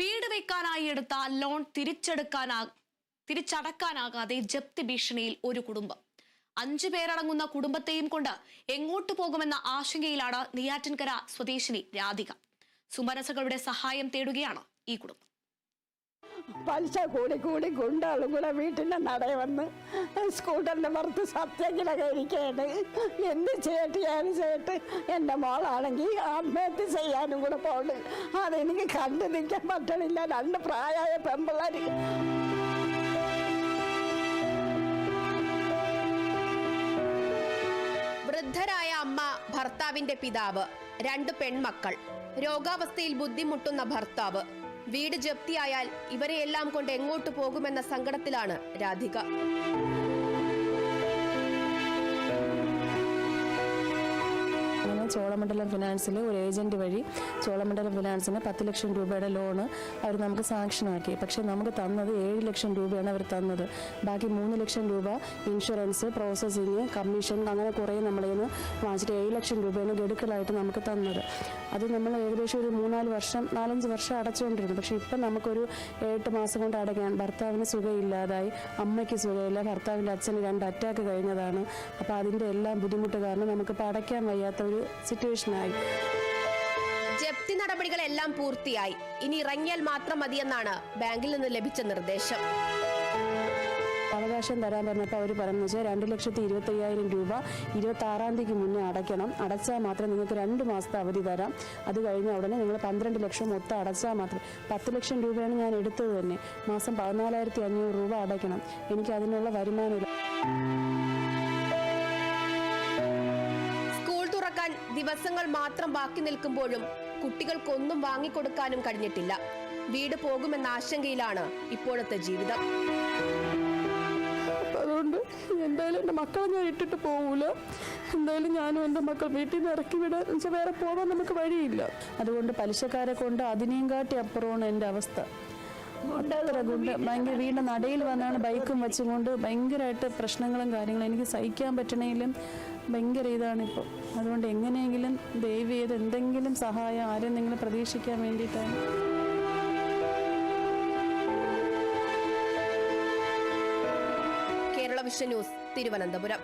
വീട് വെക്കാനായി എടുത്ത ലോൺ തിരിച്ചെടുക്കാനാ തിരിച്ചടക്കാനാകാതെ ജപ്തി ഭീഷണിയിൽ ഒരു കുടുംബം. അഞ്ചു പേരടങ്ങുന്ന കുടുംബത്തെയും കൊണ്ട് എങ്ങോട്ട് പോകുമെന്ന ആശങ്കയിലാണ് നെയ്യാറ്റിൻകര സ്വദേശിനി രാധിക. സുമനസകളുടെ സഹായം തേടുകയാണ് ഈ കുടുംബം. പലിശ കൂടി കൂടി ഗുണ്ടാളും കൂടെ വീട്ടിന്റെ നടയെ വന്ന് സ്കൂട്ടറിന്റെ പുറത്ത് സത്യങ്ങളൊക്കെ ഇരിക്കുകയാണ് എന്ത് ചേട്ടി ഞാൻ ചേട്ട് എന്റെ മോളാണെങ്കിൽ ആത്മഹത്യ ചെയ്യാനും കൂടെ പോണ്. അതെനിക്ക് കണ്ടു നിൽക്കാൻ പറ്റണില്ല. രണ്ട് പ്രായമായ പെമ്പിള്ളേർ വൃദ്ധരായ അമ്മ ഭർത്താവിന്റെ പിതാവ് രണ്ട് പെൺമക്കൾ. രോഗാവസ്ഥയിൽ ബുദ്ധിമുട്ടുന്ന ഭർത്താവ്. വീട് ജപ്തിയായാൽ ഇവരെയെല്ലാം കൊണ്ട് എങ്ങോട്ട് പോകുമെന്ന സങ്കടത്തിലാണ് രാധിക. ചോളമണ്ഡലം ഫിനാൻസിൽ ഒരു ഏജന്റ് വഴി ചോളമണ്ഡലം ഫിനാൻസിന് പത്ത് ലക്ഷം രൂപയുടെ ലോണ് അവർ നമുക്ക് സാങ്ഷനാക്കി പക്ഷേ നമുക്ക് തന്നത് ഏഴ് ലക്ഷം രൂപയാണ് അവർ തന്നത്. ബാക്കി മൂന്ന് ലക്ഷം രൂപ ഇൻഷുറൻസ് പ്രോസസ്സിങ് കമ്മീഷൻ അങ്ങനെ കുറേ നമ്മളിൽ നിന്ന് വാങ്ങിച്ചിട്ട് ഏഴ് ലക്ഷം രൂപയാണ് ഗഡുക്കളായിട്ട് നമുക്ക് തന്നത്. അത് നമ്മൾ ഏകദേശം ഒരു മൂന്നാൽ വർഷം നാലഞ്ച് വർഷം അടച്ചുകൊണ്ടിരുന്നു. പക്ഷേ ഇപ്പം നമുക്കൊരു എട്ട് മാസം കൊണ്ട് അടയ്ക്കാൻ ഭർത്താവിന് സുഖമില്ലാതായി അമ്മയ്ക്ക് സുഖമില്ല ഭർത്താവിന്റെ അച്ഛന് രണ്ട് അറ്റാക്ക് കഴിഞ്ഞതാണ്. അപ്പോൾ അതിന്റെ എല്ലാം ബുദ്ധിമുട്ട് കാരണം നമുക്കിപ്പോൾ അടയ്ക്കാൻ വയ്യാത്ത ഒരു സിറ്റുവേഷനായി ജപ്തി നടപടികളെല്ലാം പൂർത്തിയായി. ഇനി ഇറങ്ങിയാൽ മാത്രം മതിയെന്നാണ് ബാങ്കിൽ നിന്ന് ലഭിച്ച നിർദ്ദേശം. അവകാശം തരാൻ പറഞ്ഞപ്പോൾ അവർ പറഞ്ഞു വെച്ചാൽ രണ്ട് ലക്ഷത്തി ഇരുപത്തി അയ്യായിരം രൂപ ഇരുപത്തി ആറാം തീയതിക്ക് മുന്നേ അടയ്ക്കണം. അടച്ചാൽ മാത്രം നിങ്ങൾക്ക് രണ്ട് മാസത്തെ അവധി തരാം. അത് കഴിഞ്ഞ ഉടനെ നിങ്ങൾ പന്ത്രണ്ട് ലക്ഷം മൊത്തം അടച്ചാൽ മാത്രം. പത്ത് ലക്ഷം രൂപയാണ് ഞാൻ എടുത്തത് തന്നെ. മാസം പതിനാലായിരത്തി അഞ്ഞൂറ് രൂപ അടയ്ക്കണം. എനിക്ക് അതിനുള്ള വരുമാനമില്ല. ദിവസങ്ങൾ മാത്രം ബാക്കി നിൽക്കുമ്പോഴും കുട്ടികൾക്കൊന്നും വാങ്ങിക്കൊടുക്കാനും കഴിഞ്ഞിട്ടില്ല. വീട് പോകുമെന്ന ആശങ്കയിലാണ് ഇപ്പോഴത്തെ ജീവിതം. അതുകൊണ്ട് എന്തായാലും എന്റെ മക്കളെ ഞാൻ ഇട്ടിട്ട് പോകൂല എന്തായാലും ഞാനും എന്റെ മക്കൾ വീട്ടിൽ നിന്ന് ഇറക്കി വിടാൻ വെച്ചാൽ വേറെ പോകാൻ നമുക്ക് വഴിയില്ല. അതുകൊണ്ട് പലിശക്കാരെ കൊണ്ട് അതിനെയും കാട്ടി അപ്പുറമാണ് എന്റെ അവസ്ഥ. അത്ര ഗുണ്ട ഭയങ്കര വീടിന്റെ നടയിൽ വന്നാണ് ബൈക്കും വെച്ചുകൊണ്ട് ഭയങ്കരമായിട്ട് പ്രശ്നങ്ങളും കാര്യങ്ങളും എനിക്ക് സഹിക്കാൻ പറ്റണേലും ഭയങ്കര ഇതാണിപ്പോൾ അതുകൊണ്ട് എങ്ങനെയെങ്കിലും ദയവ് ചെയ്ത് എന്തെങ്കിലും സഹായം ആരും നിങ്ങൾ പ്രതീക്ഷിക്കാൻ വേണ്ടിയിട്ടാണ്. Kerala Vision News Thiruvananthapuram.